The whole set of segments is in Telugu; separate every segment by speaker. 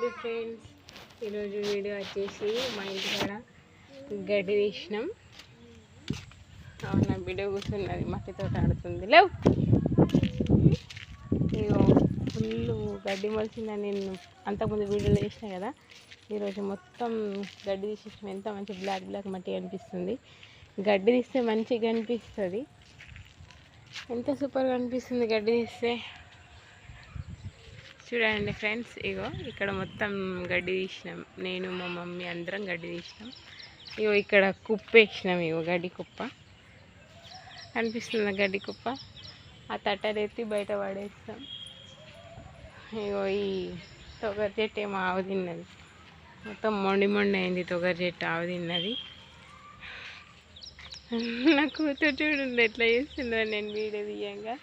Speaker 1: Hi friends. ఈరోజు వీడియో వచ్చేసి మా ఇంటి కాడ గడ్డి తీసినాం అవునా వీడియో కూర్చున్నది మట్టితో ఆడుతుంది. లేవు. ఇగో ఫుల్ గడ్డి మొలిసిందని నేను అంతకుముందు వీడియోలో చేసిన కదా. ఈరోజు మొత్తం గడ్డి తీసేసిన. ఎంత మంచి బ్లాక్ బ్లాక్ మట్టి కనిపిస్తుంది గడ్డి తీస్తే మంచిగా కనిపిస్తుంది ఎంత సూపర్గా అనిపిస్తుంది గడ్డి తీస్తే. చూడండి ఫ్రెండ్స్ ఇగో ఇక్కడ మొత్తం గడ్డి తీసినాం. నేను మా మమ్మీ అందరం గడ్డి తీసినాం. ఇగో ఇక్కడ కుప్ప వేసినాం ఇగో గడ్డి కుప్ప. కనిపిస్తుంది గడ్డి కుప్ప? ఆ తట్టరెత్తి బయట పడేస్తాం. ఇగో ఈ తొగరి చెట్టు ఏమో ఆవు తిన్నది. మొత్తం మొండి మొండి అయింది తొగరి చెట్టు ఆవు తిన్నది. నా కూతురు చూడండి ఎట్లా చేస్తుందో నేను వీడియో తీయంగా.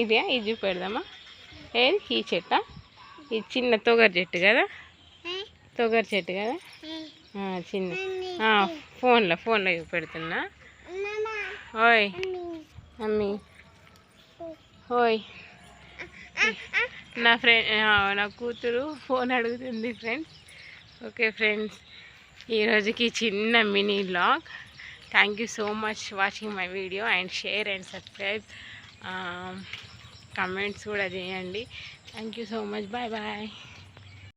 Speaker 1: ఇదే ఇది చూపెడదామా ఏది? ఈ చెట్ట? ఇది చిన్న తొగరి చెట్టు కదా? తొగరి చెట్టు కదా? చిన్న. ఫోన్లో ఫోన్లో చూపెడుతున్నా. ఓయ్. మమ్మీ ఓయ్. నా ఫ్రెండ్ నా కూతురు ఫోన్ అడుగుతుంది ఫ్రెండ్స్. Okay friends. ఈరోజుకి చిన్న mini log. Thank you so much watching my video and share and subscribe. Comments కూడా చేయండి. Thank you so much bye bye